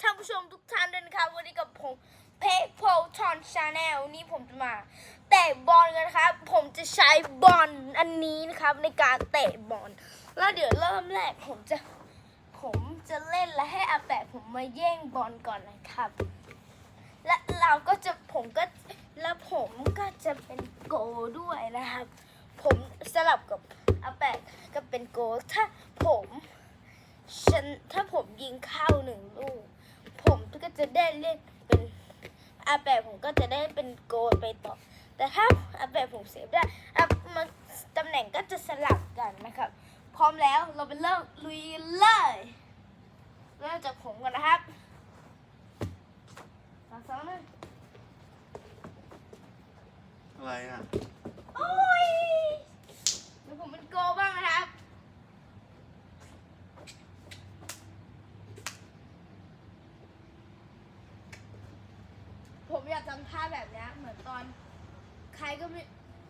ท่านผู้ชมทุกท่านด้วยนะครับวันนี้กับผมเพจโพทอนชาแนลนี่ผมจะมา เตะบอลกันนะครับ ผมจะใช้บอลอันนี้นะครับ ในการเตะบอลแล้วเดี๋ยวเริ่มแรกผมจะผมจะเล่นและให้อาแปะผมมาแย่งบอลก่อนนะครับ และเราก็จะผมก็แล้วผมก็จะเป็นโกด้วยนะครับ ผมสลับกับอาแปะก็เป็นโกถ้าผมฉันถ้าผมยิงเข้าหนึ่งลูก ผมก็จะได้เล่นเป็นอาแปะผมก็จะได้เป็นโกลไปต่อ แต่ถ้าอาแปะผมเซฟได้อามันตำแหน่งก็จะสลับกันนะครับ พร้อมแล้วเราไปเริ่มลุยกันเลยเริ่มจากผมก่อนนะครับสองสองหนึ่งอะไรอะโอ้ยเดี๋ยวผมเป็นโกบ้างนะครับ ผมอยากทำท่าแบบเนี้ยเหมือนตอน ใค รก็ไม่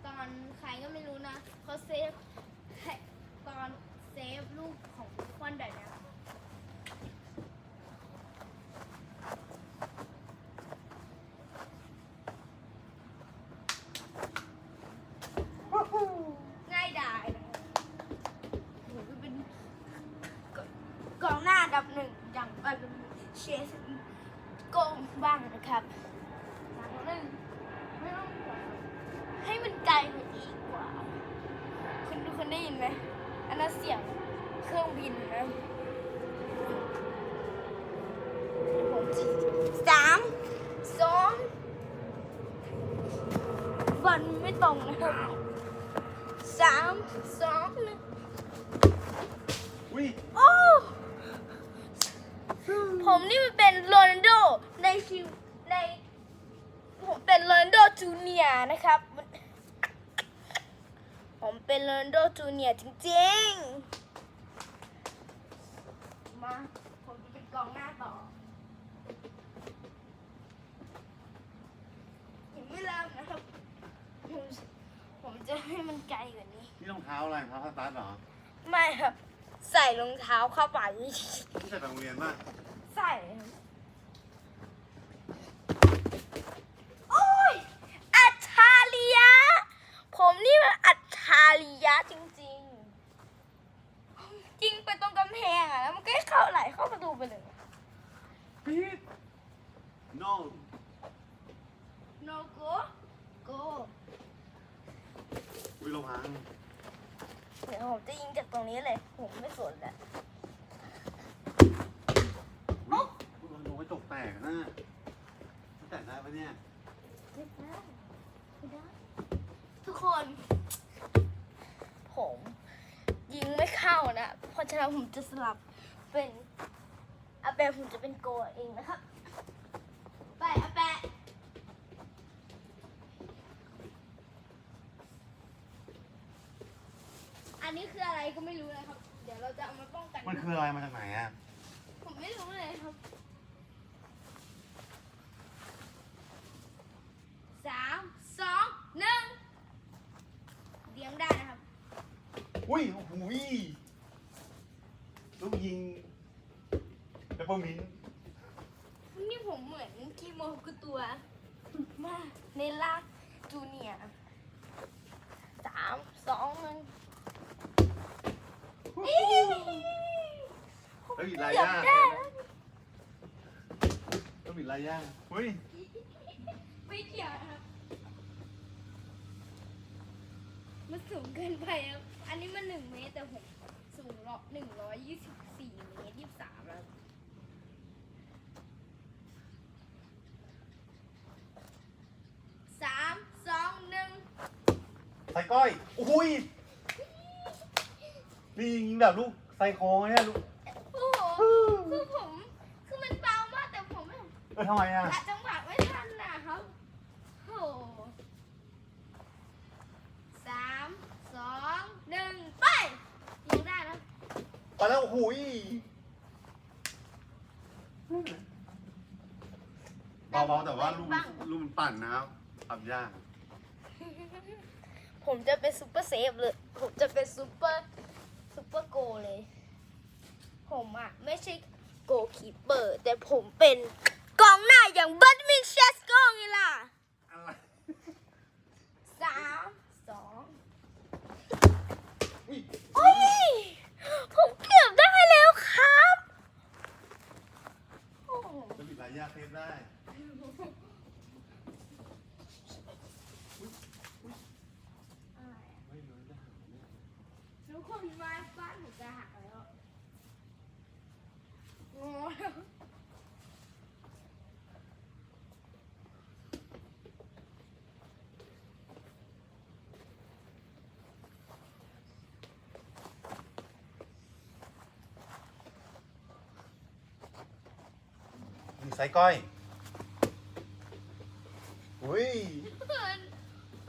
ตอนใครก็ไม่รู้นะเขาเซฟตอนเซฟลูกของควันแบบเนี้ยง่ายดายนะครับผมก็เป็นกองหน้าอันดับหนึ่งอย่างเออเชสโกงบ้างนะครับสามหนึ่งไม่ต้องห่วงให้มันไกลกว่านี้ดีกว่า คุณทุกคนได้ยินไหมอันนั้นเสียงเครื่องบินนะผมสามสองบอล ไม่ตรงนะครับสามสองหนึ่งอุ้ยโอ้ผมนี่มันเป็นโรนัลโดในชีวิตใน ผมเป็นโรนัลโดจูเนียร์นะครับ ผมเป็นโรนัลโดจูเนียร์จริง ๆ มา ผมจะเป็นกองหน้าต่อยังไม่เริ่มนะครับ ผมผม จะให้มันไกลกว่านี้ นี่รองเท้าอะไรรองเท้าสตาร์ทเหรอไม่ครับ ใส่รองเท้าเข้าไป ที่ใส่ไปโรงเรียนป่ะใส่ครับโอ้ย อัจฉริยะ ผมนี่มันอัจฉริยะจริงๆ ยิงไปตรงกำแพงอะ แล้วมันก็เข้าไหลเข้าประตูไปเลย ปี๊ด no no go go อุ้ยรองเท้า เดี๋ยวผมจะยิงจากตรง นี้เลย ผมไม่สนแหละอุ๊ยลงไปตกแตกนะแตกได้ปะเนี่ยไม่ได้ไม่ได้ทุกคน ผม ยิงไม่เข้านะเพราะฉะนั้นผมจะสลับเป็นอาแปะผมจะเป็นโกเองนะครับ ไปอาแปะอันนี้ คืออะไรก็ไม่รู้นะครับ เดี๋ยวเราจะเอามาป้องกัน มันคืออะไรมาจากไหนอะ ผมไม่รู้เลยครับสามสองหนึ่งเลี้ยงได้นะครับ อุ้ย โอ้โหยลูกยิงเปปเปอร์มินต์นี่ผมเหมือนคีโมกุตัวมากในล่าจูเนียร์สามสองหนึ่ง เฮ้อี๋ยลายเกือบยาต้องมีลายย่าเฮ้ยไม่เกี่ยวนะครับ มันสูงเกินไปครับ อันนี้มันหนึ่งเมตรแต่ผมสูงร้อยหนึ่งร้อยยี่สิบสี่เมตรยี่สิบสามแล้วสามสองหนึ่งใส่ก้อยโอ้ย นี่ยิงแบบลูกใส่คอเนี่ยลูกโอ้โหคือผม คือมันเบามากแต่ผมไม่เออทำไมอะหาจังหวะไม่ทันนะครับโอ้โหสามสองหนึ่งไปยิงได้นะไปแล้วโอ้โหยเบาๆแต่ว่าลูกลูกมันปั่นนะครับขับยากผมจะเป็นซูเปอร์เซฟเลย ผมจะเป็นซูเปอร์ ซูเปอร์โกเลย ผมอะไม่ใช่โกคีเปอร์ แต่ผมเป็นกองหน้าอย่างบัตมินเชสโกไงล่ะ อะไร สามสอง อุ้ย โอ้ย ผมเกือบได้แล้วครับโอ้โห จะบิดหลายยากเทปได้ไม่รู้จะหาเนี่ย ทุกคนมาบ้านผมจะหักแล้วโอ้ย มีไซก้อย อุ้ย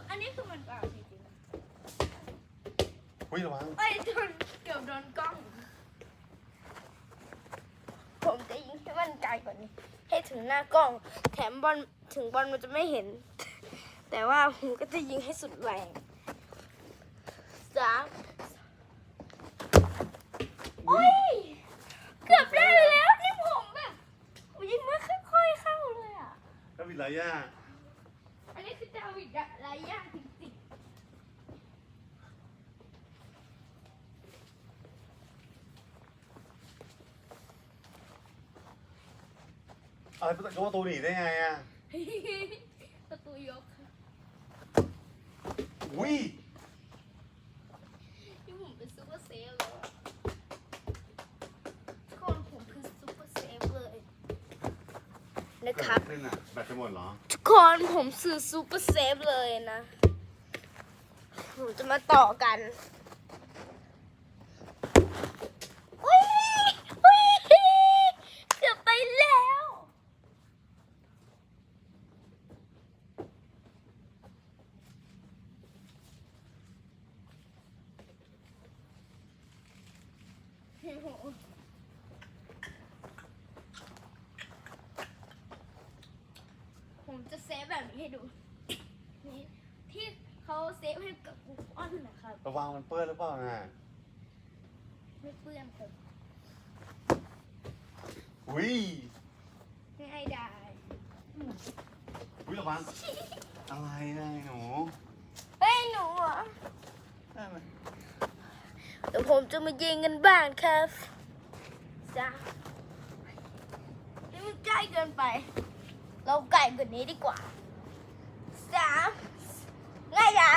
อันนี้คือมันเปล่าจริงอุ้ยระวังๆเอ้ยโดนเกือบโดนกล้อง ผมจะยิงให้มันไกลกว่านี้ ให้ถึงหน้ากล้อง แถมบอลถึงบอลมันจะไม่เห็น แต่ว่าผมก็จะยิงให้สุดแรงสาม จะบิดหลายยาก อันนี้คือดาวิดอะไรยากจริง อะไรประตูประตูหนีได้ไงอ่ะ ๆ ประตูยกค่ นะครับ เกิดอะไรขึ้นอะแบตจะหมดเหรอ ทุกคนผมซื้อซูเปอร์เซฟเลยนะ ผมจะมาต่อกันอุ๊ยอุ๊ยเกือบไปแล้ว ผมจะเซฟแบบนี้ให้ ดู นี่ที่เขาเซฟให้กับกูออนนะครับ ระวังมันเปื้อนหรือเปล่าน่ะไม่เปื้อนครับอุ้ยง่ายได้ อุ้ยระวัง อะไรนะหนูเฮ้ยหนูเหรอะได้ไหมเดี๋ยวผมจะมายิงกันบ้างครับจ้านี่มันใกล้เกินไป เราไก่กว่านี้ดีกว่า สามง่ายใหญ่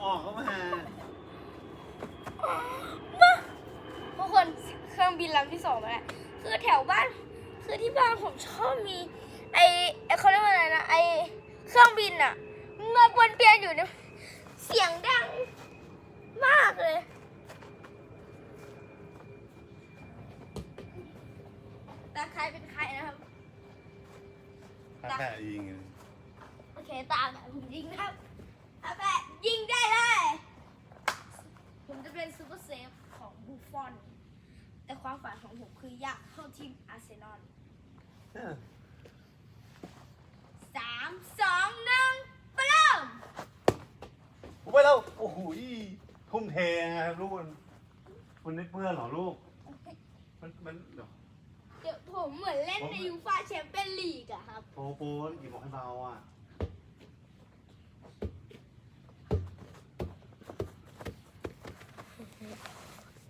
ออกเข้ามามาทุกคนเครื่องบินลำที่สองมาแล้วคือแถวบ้าน คือที่บ้านผมชอบมี ไอไอเขาเรียกว่าอะไรนะไอเครื่องบินอะมาวนเวียนอยู่เนี่ยเสียงดังมากเลยตาใครเป็นใครนะครับถ้าแปะยิงเลยโอเค ตามแบบผมยิงนะครับอาแปะยิงได้เลย ผมจะเป็นซูเปอร์เซฟของบูฟอน แต่ความฝันของผมคืออยากเข้าทีมอาร์เซนอลเออสามสองหนึ่งไปเริ่มไปแล้วโอ้โหทุ่มเทไงลูกมันมันไม่เปื้อนเหรอลูก มันมันเดี๋ยวเดี๋ยวผมเหมือนเล่นในยูฟาแชมเปี้ยนลีกอะครับ โปโปหยิบบอกให้เบาอะ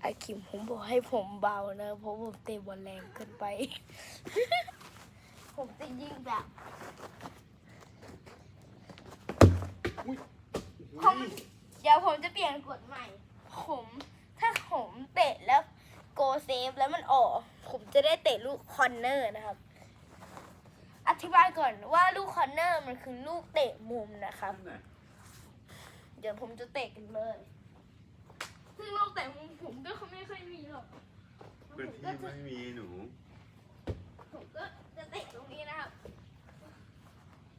ไอคิมผมบอกให้ผมเบานะ เพราะผมเตะบอลแรงเกินไป ผมจะยิงแบบอุ้ยผมเดี๋ยวผมจะเปลี่ยนกฎใหม่ ผมถ้าผมเตะแล้วโกเซฟแล้วมันออก ผมจะได้เตะลูกคอนเนอร์นะครับ อธิบายก่อนว่าลูกคอนเนอร์มันคือลูกเตะมุมนะครับนั่นน่ะเดี๋ยวผมจะเตะกันเลยซึ่งลูกเตะมุมผมก็ไม่ค่อยมีหรอก พื้นผมที่ก็จะไม่มีหนู ผมก็จะเตะตรงนี้นะครับ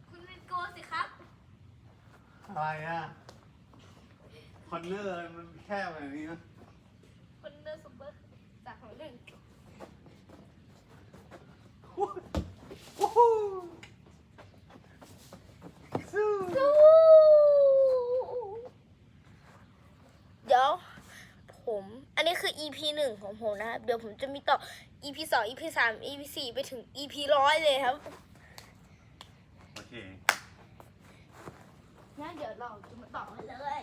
คุณเป็นโกสิครับ อะไรอะ คอนเนอร์มันแคบแบบนี้นะคนเดอร์ซุปเปอร์จากของหนึ่งโอ้โหสู้สู้เดี๋ยวผมอั นนี้คือ EP หนึ่งงของผมนะครับ เดี๋ยวผมจะมีต่อ EP สอง EP สาม EP สี่ไปถึง EP ร้อยเลยครับโอเคงั้นเดี๋ยวเราจะมาต่อกันเลย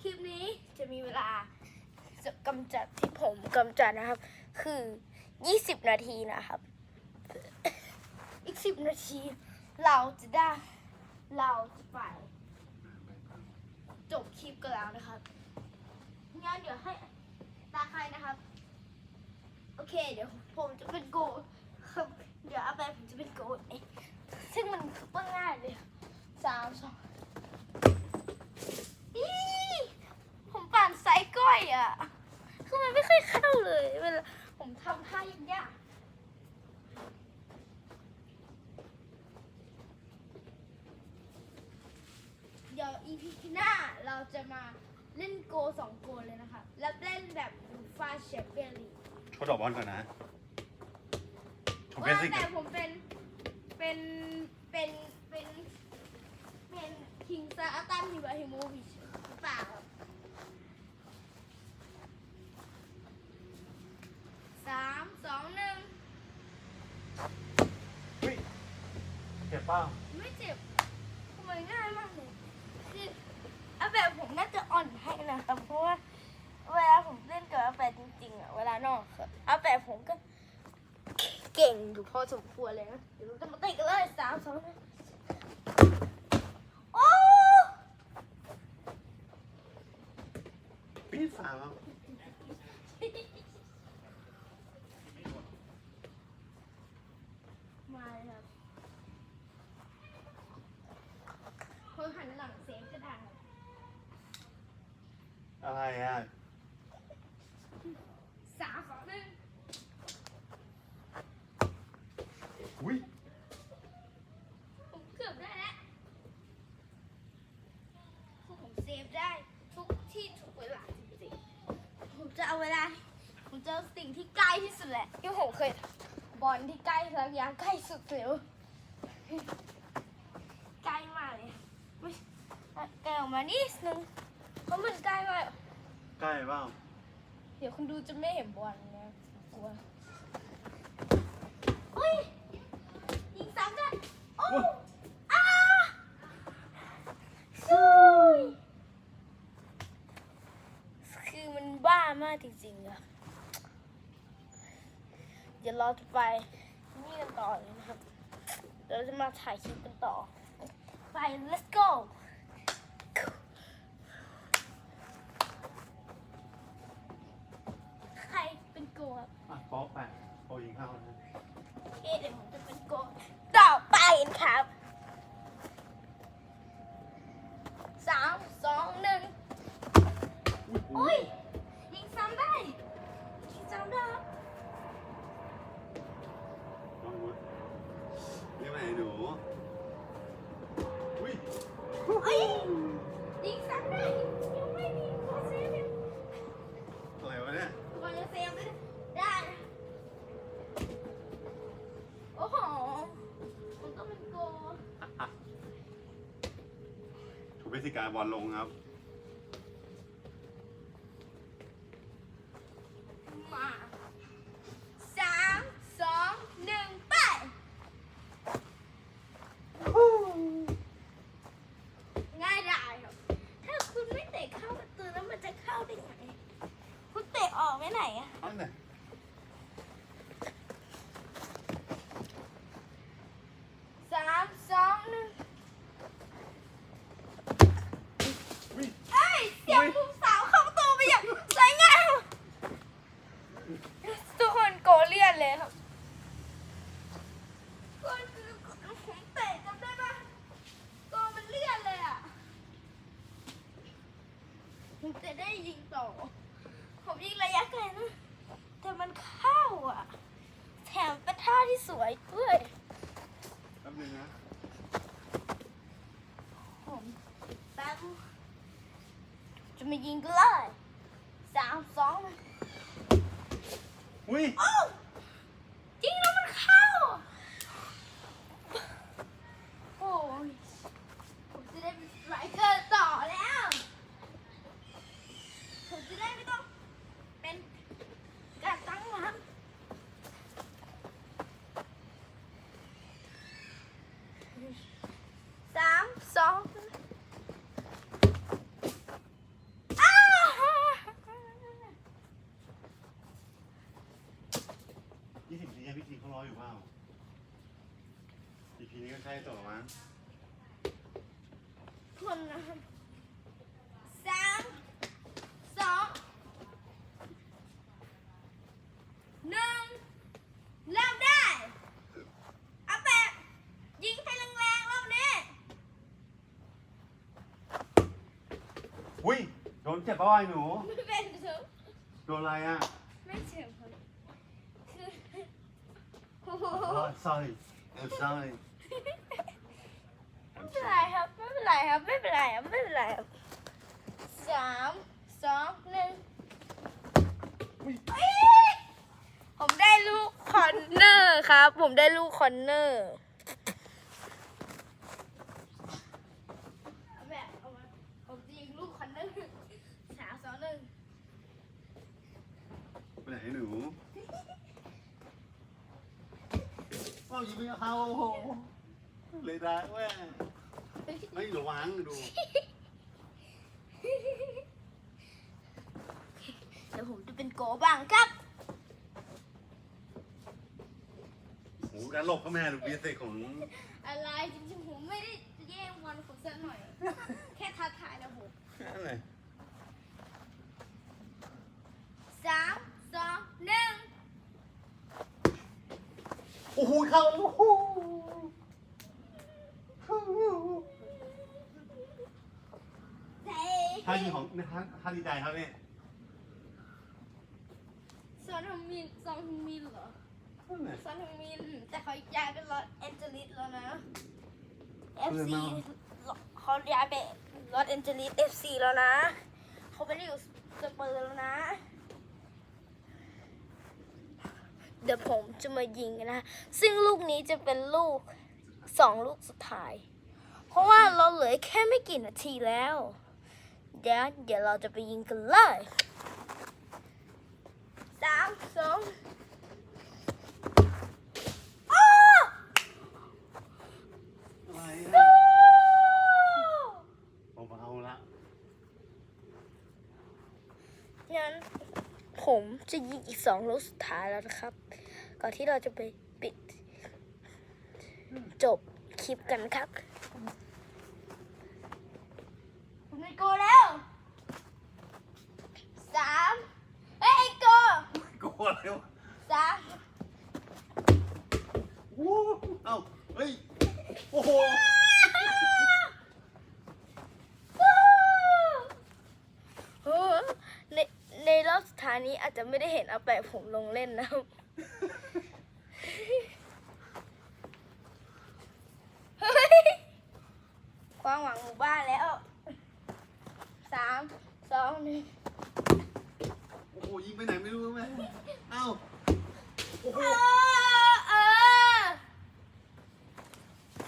คลิปนี้จะมีเวลาจะกำจัดที่ผมกำจัดนะครับ คือ20นาทีนะครับ อีก10นาที เราจะได้เราจะไป จบคลิปกันแล้วนะครับงั้นเดี๋ยวให้ ตาใครนะครับ โอเค เดี๋ยวผมจะเป็นโกดเดี๋ยวเอาไปผมจะเป็นโกดเองซึ่งมันก็ง่ายเลยสามสองอีผมปั่นไซส์ก้อยอะ คือมันไม่เคยเข้าเลยเวลาผมทำท่ายากเดี๋ยว EP หน้าเราจะมาเล่นโกสองโกเลยนะคะ แล้วเล่นแบบ ฟาเชฟเบลลี่เขาดอกบอลก่อนนะชมเบว่าสิกแต่ผมเป็นเป็นเป็นเป็นเป็นคิงซาอัตันฮิบาฮิโมวิชหรือเปล่าครับสามสองหนึ่งเฮ้ยเจ็บเปล่าไม่เจ็บทำไมง่ายมากเลยคืออาแบบผมน่าจะอ่อนให้นะครับเพราะว่า เวลาผมเล่นกับอาแบบจริงๆอะเวลานอกอาแบบผมก็ เก่งอยู่พอสมควรเลยนะเดี๋ยวเราจะมาตีกันเลยสามสองโอ้ปีสาวครับ มาเลยครับคนหันหลังเซฟก็ได้ครับ อะไรอะ สามสองหนึ่ง อุ้ย ผมเกือบได้แล้วคือผมเซฟได้ทุกที่ทุกเวลาจริงๆผมจะเอาเวลา ผมจะเอาสิ่งที่ใกล้ที่สุดแหละที่ผม เคยบอลที่ใกล้ระยะใกล้สุดเร็วใกล้มากเลยไม่แกะออกมานิดนึงเพราะมันใกล้มากใกล้เปล่าเดี๋ยวคุณดูจะไม่เห็นบอลนะกลัวอุ้ยยิงซ้ำด้วยโอ้อาซุยคือมันบ้ามากจริงๆอะเดี๋ยวเราจะไปนี่กันต่อเลยนะครับเดี๋ยวเราจะมาถ่ายคลิปกันต่อไป let's go ใครเป็นโกครับ อะโป๊ะไปโป๊ะยิงเข้านะ เอ๊ะเดี๋ยวผมจะเป็นโกต่อไปครับสามสองหนึ่ง อุ้ย อุ้ยยิงซ้ำได้ยิงซ้ำได้ครับ ลองดูนี่มาให้หนูอุ้ย เอ้ยยิงซ้ำได้ยังไม่มีขอเซฟยัง อะไรวะเนี่ย ก่อนจะเซฟไม่ได้นะโอ้โหมันต้องเป็นโก ถูกเบอลลงครับ มาสามสองหนึ่งไป ง่ายดายครับ ถ้าคุณไม่เตะเข้าประตูแล้วมันจะเข้าได้ไง คุณเตะออกไว้ไหนอะ อันไหน สามสองหนึ่ง อุ้ย เอ้ย เสียงมุมสาวเข้าประตูไปอย่างสวยงามทุกคนโกเลียนเลยครับคนผมเตะจำได้ปะโกมันเลี่ยนเลยอะผมจะได้ยิงต่อ ผมยิงระยะไกลนะ แต่มันเข้าอะ แถมเป็นท่าที่สวยด้วยแป๊บนึงนะผมแป๊บจะมายิงกันเลยสามสองหนึ่งอุ้ย โอ้าวจริงแล้วมันเข้า โอ้ยผมจะได้เป็นสไตรเกอร์ต่อแล้ว ผมจะได้ไม่ต้องเป็น ทีเขารออยู่เปล่า อีพีนี้ก็ใช่ต่อมั้งคนนะครับสามสองหนึ่งเริ่มได้เอาแปะยิงให้แรงๆรอบนี้อุ้ยโดนเจ็บป่าวะไอ้หนู ไม่เป็นเถอะโดนอะไรอะไม่เจ็บครับคือโอ้โหอ๋อ sorry I'm sorry ไม่เป็นไรครับไม่เป็นไรครับไม่เป็นไรครับไม่เป็นไรครับสามสองหนึ่งอุ๊ยเอ้ยผมได้ลูกคอนเนอร์ครับ ผมได้ลูกคอนเนอร์เอาแบบเอามาผมจะยิงลูกคอนเนอร์สามสองหนึ่งไปไหนหนู เอ้ายิงไม่เข้าโอ้โห เลยได้แว่ไม่ระวังดู เดี๋ยวผมจะเป็นโกบ้างครับ โอ้โหการหลบก็แม่ดูเบียเซของอะไรจริงๆผมไม่ได้แย่งบอลคุณสักหน่อย แค่ทักทายนะผมอะไรสามสองหนึ่ง โอ้โหเข้าโอ้โห เฮ้ ท่ายิงของท่าท่าดีใจครับเนี่ยซอนทมินซอนทมินเหรอนั่นแหละ ซอนทมิน แต่เขาย้ายไปลอสแอนเจลิสแล้วนะเออ FC มาเขาย้ายไปลอสแอนเจลิส FC แล้วนะ เขาไม่ได้อยู่สเปอร์แล้วนะ เดี๋ยวผมจะมายิงนะ ซึ่งลูกนี้จะเป็นลูกสองลูกสุดท้าย เพราะว่าเราเหลือแค่ไม่กี่นาทีแล้ว เดี๋ยวเดี๋ยวเราจะไปยิงกันเลยสามสองอ้าวอะไรสู้อะเบาๆละงั้นผมจะยิงอีกสองลูกสุดท้ายแล้วนะครับ ก่อนที่เราจะไปปิด จบคลิปกันครับผมไปโกแล้วสามเอ้ยไอ้โก กลัวเลยวะ สาม โอ้โหเอ้าเฮ้ย โอ้โห โอ้ในในรอบสุดท้ายนี้อาจจะ ได้เห็นอาแปะผมลงเล่นนะครับ เฮ้ย ความหวังหมู่บ้านแล้วสามสองหนึ่งโอ้โหยิงไปไหนไม่รู้แม่เอ้าโอ้โห เออเออ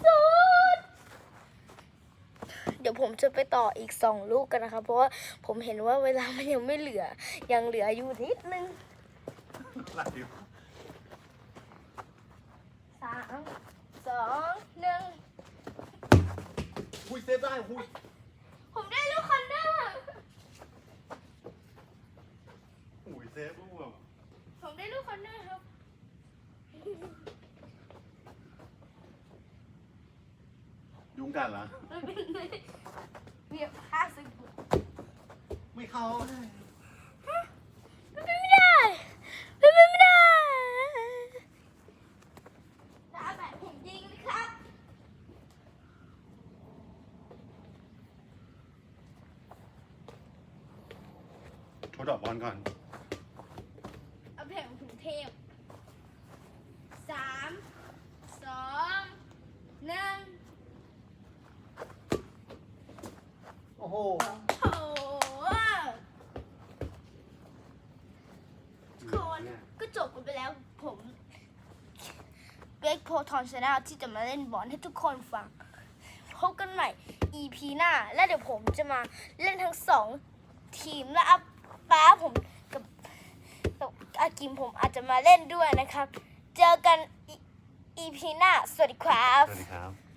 สุดเดี๋ยวผมจะไปต่ออีกสองลูกกันนะคะ เพราะว่าผมเห็นว่าเวลามันยังไม่เหลือ ยังเหลืออยู่นิดนึงอะไรวะสามสองหนึ่งอุ้ยเซฟได้อุ้ยผมได้ลูกคอนเนอร์อุ้ยเซฟลูกแบบผมได้ลูกคอนเนอร์ครับยุงกัดเหรอ มันเป็นเบียบค่าศึก ไม่ เขามันเป็นไม่ได้มันเป็นไม่ได้ตาแบบผมยิงเลยครับโทรดอกบอลก่อน เอาแผงกรุงเทพสามสองหนึ่งอ้โหโอ้โหทุกคนก็จบกันไปแล้ว ผมเบค โพทอนชนลที่จะมาเล่นบอลให้ทุกคนฟัง พบกันใหม่ EP หน้า และเดี๋ยวผมจะมาเล่นทั้งสองทีมและอัปป้าผมกับกับอากิมผมอาจจะมาเล่นด้วยนะครับ เจอกัน EP หน้า สวัสดีครับ สวัสดีครับ